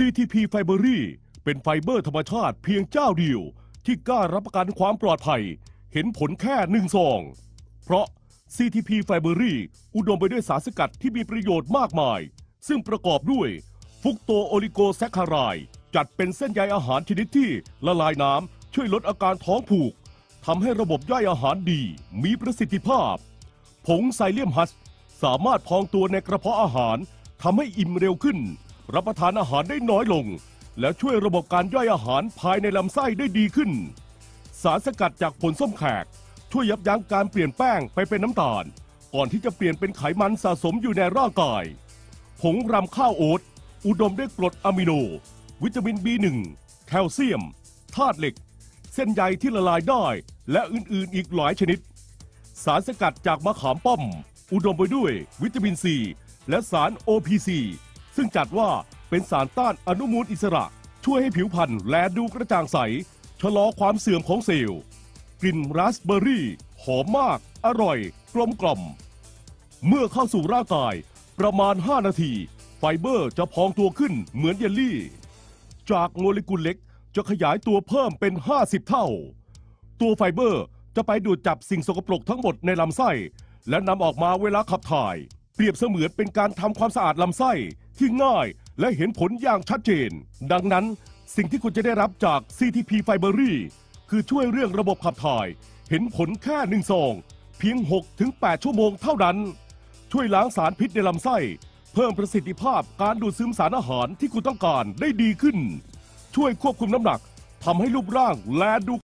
CTP Fibery เป็นไฟเบอร์ธรรมชาติเพียงเจ้าเดียว ที่กล้ารับประกันความปลอดภัย เห็นผลแค่หนึ่งซอง เพราะ CTP Fibery อุดมไปด้วยสารสกัดที่มีประโยชน์มากมาย ซึ่งประกอบด้วย ฟุกโตโอลิโกแซคคาราย จัดเป็นเส้นใยอาหารชนิดที่ละลายน้ำช่วยลดอาการท้องผูกทำให้ระบบย่อยอาหารดี มีประสิทธิภาพ ผงไซเลียมฮัสสามารถพองตัวในกระเพาะอาหารทำให้อิ่มเร็วขึ้น รับประทานอาหารได้น้อยลง และช่วยระบบการย่อยอาหารภายในลำไส้ได้ดีขึ้น สารสกัดจากผลส้มแขก ช่วยยับยั้งการเปลี่ยนแป้งไปเป็นน้ำตาล ก่อนที่จะเปลี่ยนเป็นไขมันสะสมอยู่ในร่างกาย ผงรำข้าวโอ๊ตอุดมด้วยกรดอะมิโน วิตามิน B1 แคลเซียมธาตุเหล็ก เส้นใยที่ละลายได้ และอื่นๆอีกหลายชนิด สารสกัดจากมะขามป้อม อุดมไปด้วยวิตามินซีและสาร OPC ซึ่งจัดว่าเป็นสารต้านอนุมูลอิสระ ช่วยให้ผิวพรรณแลดูกระจ่างใส ชะลอความเสื่อมของเซลล์ กลิ่นราสเบอร์รี่ หอมมาก อร่อย กลมกล่อม เมื่อเข้าสู่ร่างกายประมาณ 5 นาที ไฟเบอร์จะพองตัวขึ้นเหมือนเยลลี่ จากโมเลกุลเล็กจะขยายตัวเพิ่มเป็น 50 เท่า ตัวไฟเบอร์จะไปดูดจับสิ่งสกปรกทั้งหมดในลำไส้ และนำออกมาเวลาขับถ่าย เปรียบเสมือนเป็นการทำความสะอาดลำไส้ ที่ง่าย และเห็นผลอย่างชัดเจน ดังนั้นสิ่งที่คุณจะได้รับจาก CTP Fibery คือช่วยเรื่องระบบขับถ่าย เห็นผลแค่หนึ่งซอง เพียง 6-8 ชั่วโมงเท่านั้น ช่วยล้างสารพิษในลำไส้ เพิ่มประสิทธิภาพการดูดซึมสารอาหารที่คุณต้องการได้ดีขึ้น ช่วยควบคุมน้ำหนักทำให้รูปร่างและดู